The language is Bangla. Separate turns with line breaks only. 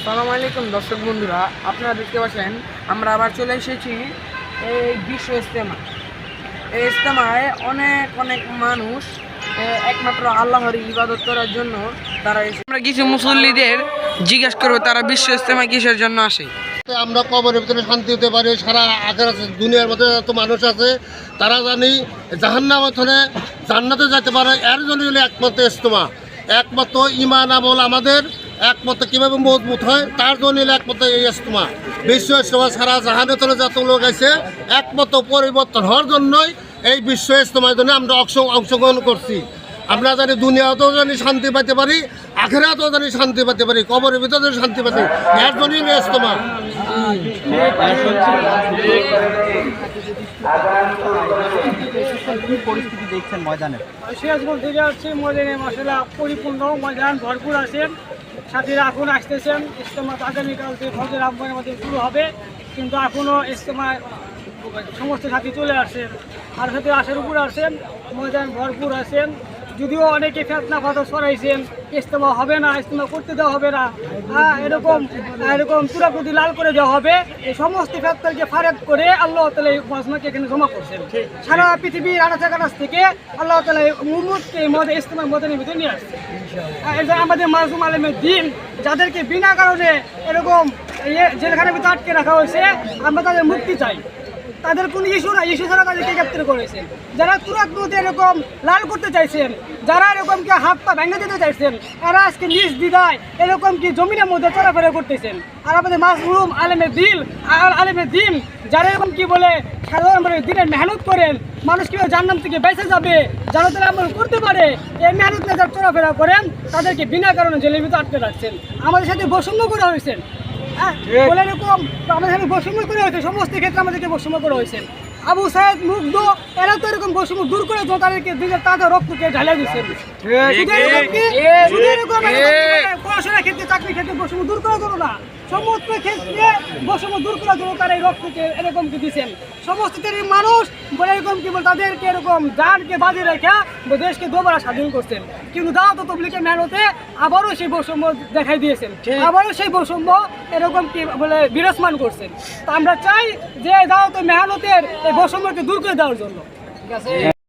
আসসালামু আলাইকুম, দর্শক বন্ধুরা, আপনারা দেখতে পাচ্ছেন, আমরা আবার চলে এসেছি এই বিশ্ব ইজতেমা। এই ইজতেমায় অনেক অনেক মানুষ একমাত্র আল্লাহর ইবাদত করার জন্য তারা এসে আমরা কিছু মুসল্লিদের জিজ্ঞেস করব, তারা বিশ্ব ইস্তেমা কিসের জন্য আসে?
আমরা কবরের ভিতরে শান্তি হতে পারি, সারা আগের আছে, দুনিয়ার মধ্যে যত মানুষ আছে, তারা জানি জাহান্নাম ওখানে জান্নাতে যেতে পারে, এর জন্য একমাত্র ইজতেমা। একমাত্র ইমান আমল আমাদের একমাত্র কীভাবে মজবুত হয়, তার জন্য একমাত্র এই ইস্তমা বিশ্ব ইস্তমা সারা জাহানের তলে যত লোক আছে একমাত্র পরিবর্তন হওয়ার জন্যই এই বিশ্ব ইস্তমার জন্য আমরা অংশ অংশগ্রহণ করছি। আমরা জানি দুনিয়াতেও জানি শান্তি পেতে পারি, আখেরাতেও জানি শান্তি পেতে পারি, কবরের ভিতরে শান্তি পেতে এর জন্যই হলো ইস্তমা
পরিস্থিতি দেখছেন ময়দানের
সিরাজগঞ্জ থেকে আসছে ময়দানে। মশলা পরিপূর্ণ, ময়দান ভরপুর আছেন। সাথীরা এখন আসতেছেন ইস্তেমা আগামীকাল থেকে ফজর আহ্বানের মধ্যে শুরু হবে কিন্তু এখনও ইস্তেমা সমস্ত সাথী চলে আসছেন। আর সাথে আসার উপর আসছেন ময়দান ভরপুর আছেন। যদিও অনেকে ফেতনা কথা সরাইছেন ইস্তেমা হবে না ইজতেমা করতে দেওয়া হবে না। হ্যাঁ এরকম এরকম চূড়াপুটি লাল করে দেওয়া হবে। এই সমস্ত ফেতনাকে ফারেক করে আল্লাহ তালা এই মজমাকে এখানে জমা করছেন। সারা পৃথিবীর আনাচা কানাচ থেকে আল্লাহ তালা মুহম্মদকে এই মদে ইস্তেমার মদের ভিতরে নিয়ে আসছে এটা আমাদের মাসুম আলমের দিন, যাদেরকে বিনা কারণে এরকম ইয়ে জেলখানার ভিতরে আটকে রাখা হয়েছে, আমরা তাদের মুক্তি চাই। তাদের কোনো ইস্যু না, ইস্যু ছাড়া তাদেরকে গ্রেপ্তার করেছেন। যারা তুরাত নদী এরকম লাল করতে চাইছেন, যারা এরকম কি হাত পা ভেঙে দিতে চাইছেন, এরা আজকে নিজ দিদায় এরকম কি জমিনের মধ্যে চলাফেরা করতেছেন। আর আমাদের মাসরুম আলেমের দিল আলেমের দিন, যারা এরকম কি বলে সাধারণ দিনের মেহনত করেন মানুষ কীভাবে জান্নাম থেকে বেঁচে যাবে? যারা তারা আমল করতে পারে। এই মেহনত নিয়ে যারা চলাফেরা করেন তাদেরকে বিনা কারণে জেলের ভিতরে আটকে রাখছেন। আমাদের সাথে বৈষম্য করা হয়েছে। হ্যাঁ, বলে এরকম আমাদের এখানে বৈষম্য করে হয়েছে সমস্ত ক্ষেত্রে আমাদেরকে বৈষম্য করা হয়েছে। আবু সাহেব মুগ্ধ এরা তো এরকম বৈষম্য দূর করে তো তাদেরকে নিজের তাদের রক্তকে ঢালিয়ে দিচ্ছেন পড়াশোনার ক্ষেত্রে চাকরির ক্ষেত্রে বৈষম্য দূর করার জন্য না। সমস্ত ক্ষেত্রে বৈষম্য দূর করার জন্য তারা এই রক্তকে এরকম কি দিচ্ছেন সমস্ত শ্রেণির মানুষ বলে এরকম কি বলে তাদেরকে এরকম জানকে বাজে রেখে দেশকে দুবার স্বাধীন করছেন। কিন্তু দাও তো তবলিকে মেহনতে আবারও সেই বৈষম্য দেখাই দিয়েছেন। আবারও সেই বৈষম্য এরকম কি বলে বিরাজমান করছেন। তো আমরা চাই যে দাও তো মেহনতের এই বৈষম্যকে দূর করে দেওয়ার জন্য। ঠিক আছে।